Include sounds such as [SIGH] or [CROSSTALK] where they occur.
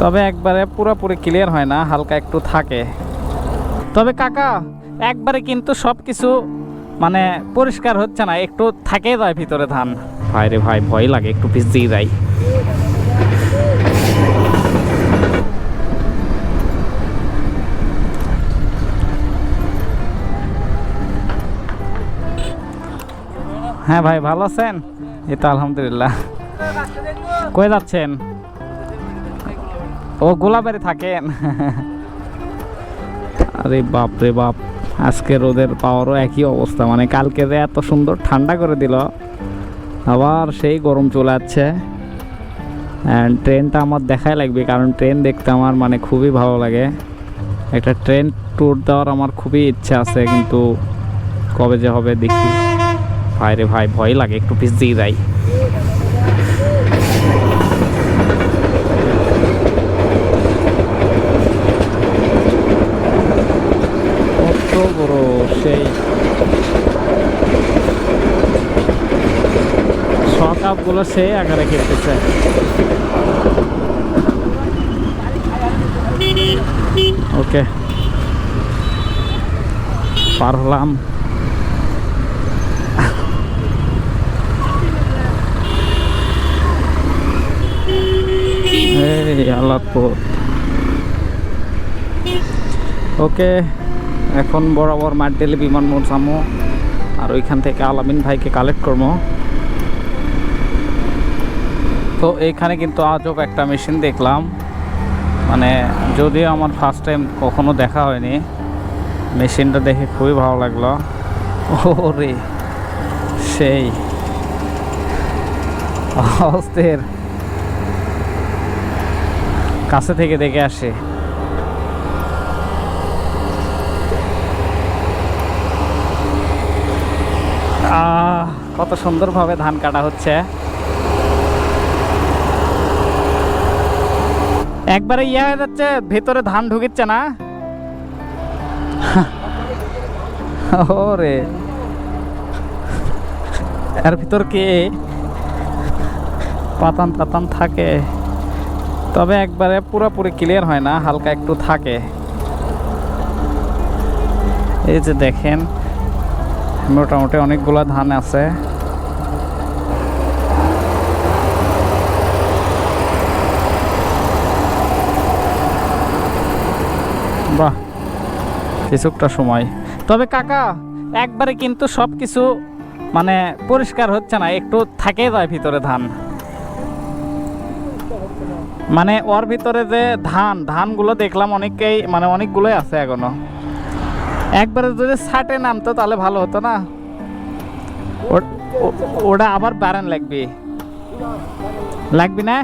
তবে একবারে পুরোপুরি ক্লিয়ার হয় না হালকা একটু থাকে। তবে কাকা একবারে কিন্তু সব কিছু মানে পরিষ্কার হচ্ছে না একটু থাকে যায় ভিতরে ধান। ভাই রে ভাই ভয় লাগে একটু ভিজিয়ে যাই। হ্যাঁ ভাই ভালো আছেন? এই তো আলহামদুলিল্লাহ। কই যাচ্ছেন? ও গোলাবাড়ি থাকেন। আরে বাপ রে বাপ, আজকে রোদের পাওয়ারও একই অবস্থা। মানে কালকে যে এত সুন্দর ঠান্ডা করে দিল, আবার সেই গরম চলে যাচ্ছে And ট্রেনটা আমার দেখাই লাগবে, কারণ ট্রেন দেখতে আমার মানে খুবই ভালো লাগে। একটা ট্রেন ট্যুর দেওয়ার আমার খুবই ইচ্ছা আছে, কিন্তু কবে যে হবে দেখি। ভাই রে ভাই, ভয় লাগে, একটু ভিজিয়ে যাই কত বড় সেই সকাপগুলো সেই আকারে খেলতেছে। ওকে। পার হলাম। ওকে, এখন বরাবর মাড্ডেলি বিমান মোড় যাব আর ওইখান থেকে আলামিন ভাইকে কালেক্ট করব তো এইখানে কিন্তু আজব একটা মেশিন দেখলাম। মানে যদিও আমার ফার্স্ট টাইম কখনো দেখা হয়নি, মেশিনটা দেখে খুবই ভালো লাগল। ওরে, সেই অস্থির। কাছে থেকে দেখে আসে। কত সুন্দরভাবে ধান কাটা হচ্ছে। একবারে ইয়ে হয়ে যাচ্ছে, ভেতরে ধান ঢুকিচ্ছে না। [LAUGHS] ওরে। এর ভিতর কি? পাতান পাতান থাকে। তবে একবারে পুরোপুরি ক্লিয়ার হয় না, হালকা একটু থাকে। এই যে দেখেন, মোটামুটি অনেকগুলো ধান আছে। বাহ, কিছুটা সময়। তবে কাকা, একবারে কিন্তু সব কিছু মানে পরিষ্কার হচ্ছে না, একটু থাকে যায় ভিতরে ধান। মানে ওর ভিতরে যে ধান, ধানগুলো দেখলাম অনেকেই মানে অনেকগুলোই আছে এখনও। একবারে যদি ছাটে নামতো তাহলে ভালো হতো না? ওটা আবার বাড়ান লাগবে। লাগবি না।